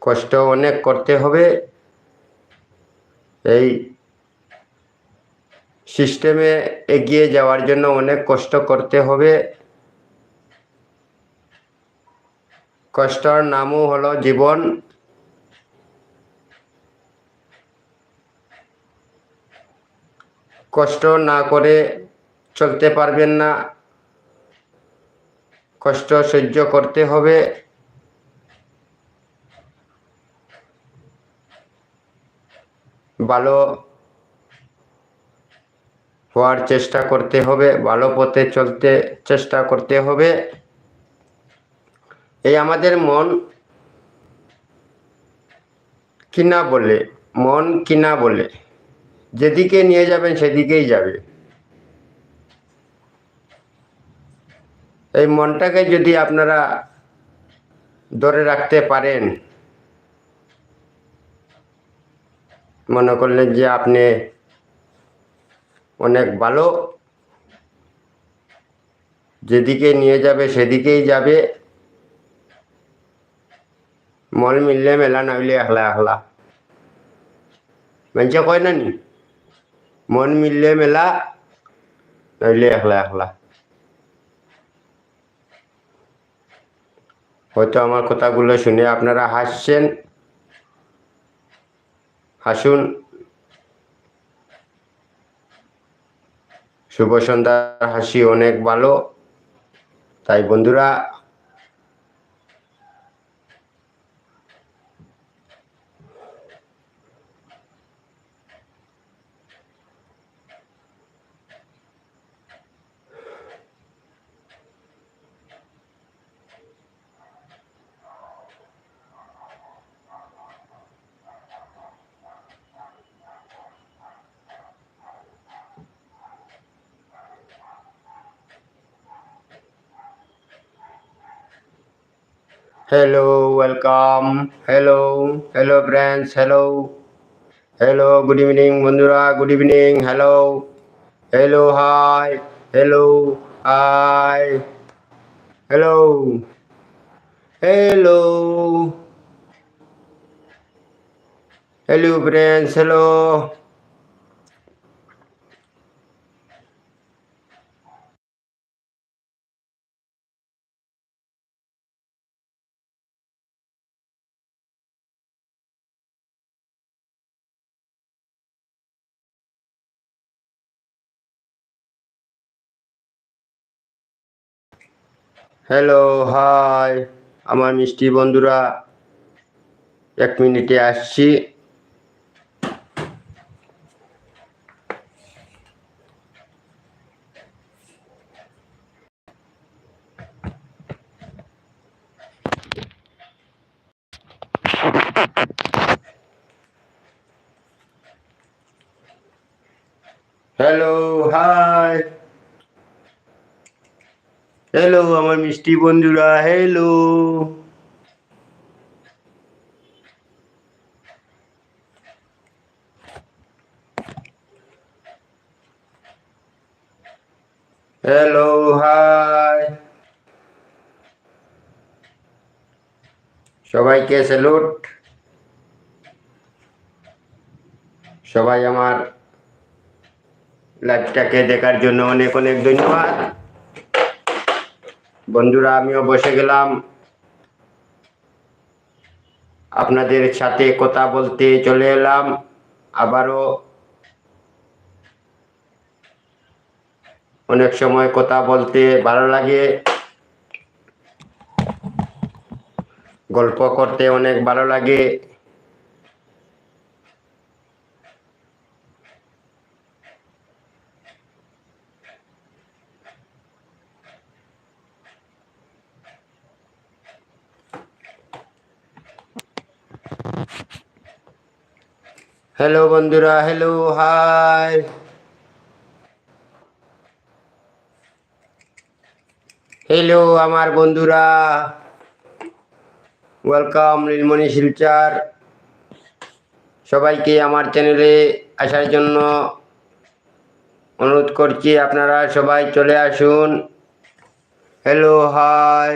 কষ্ট অনেক করতে হবে। এই সিস্টেমে এগিয়ে যাওয়ার জন্য অনেক কষ্ট করতে হবে। কষ্টর নামও হলো জীবন। কষ্ট না করে চলতে পারবেন না। কষ্ট সহ্য করতে হবে। ভালো হওয়ার চেষ্টা করতে হবে, ভালো পথে চলতে চেষ্টা করতে হবে। এই আমাদের মন কিনা বলে, মন কিনা বলে, যেদিকে নিয়ে যাবেন সেদিকেই যাবে। এই মনটাকে যদি আপনারা ধরে রাখতে পারেন মনে করলেন যে আপনি অনেক ভালো। যেদিকে নিয়ে যাবে সেদিকেই যাবে। মন মিললে মেলা নইলে একলা একলা। মানুষে কয় না নি মন মিললে মেলা নইলে একলা একলা। হয়তো আমার কথাগুলো শুনে আপনারা হাসছেন। হাসুন। শুভ সন্ধ্যার হাসি অনেক ভালো। তাই বন্ধুরা hello welcome hello hello friends hello hello good evening বন্ধুরা good evening hello hello hi hello hi hello hello hello friends hello Hello hi আমার মিষ্টি বন্ধুরা এক মিনিটে আসছি। হ্যালো হাই হ্যালো আমার মিষ্টি বন্ধুরা হ্যালো হ্যালো হাই সবাইকে স্যালুট সবাই আমার লাইভটাকে দেখার জন্য অনেক অনেক ধন্যবাদ। বন্ধুরা, আমিও বসে গেলাম। আপনাদের সাথে কথা বলতে চলে এলাম। আবারও অনেক সময় কথা বলতে ভালো লাগে। গল্প করতে অনেক ভালো লাগে। হ্যালো বন্ধুরা হ্যালো হাই হ্যালো আমার বন্ধুরা ওয়েলকাম নীলমণি শিলচার সবাইকে আমার চ্যানেলে আসার জন্য অনুরোধ করছি আপনারা সবাই চলে আসুন। Hello hi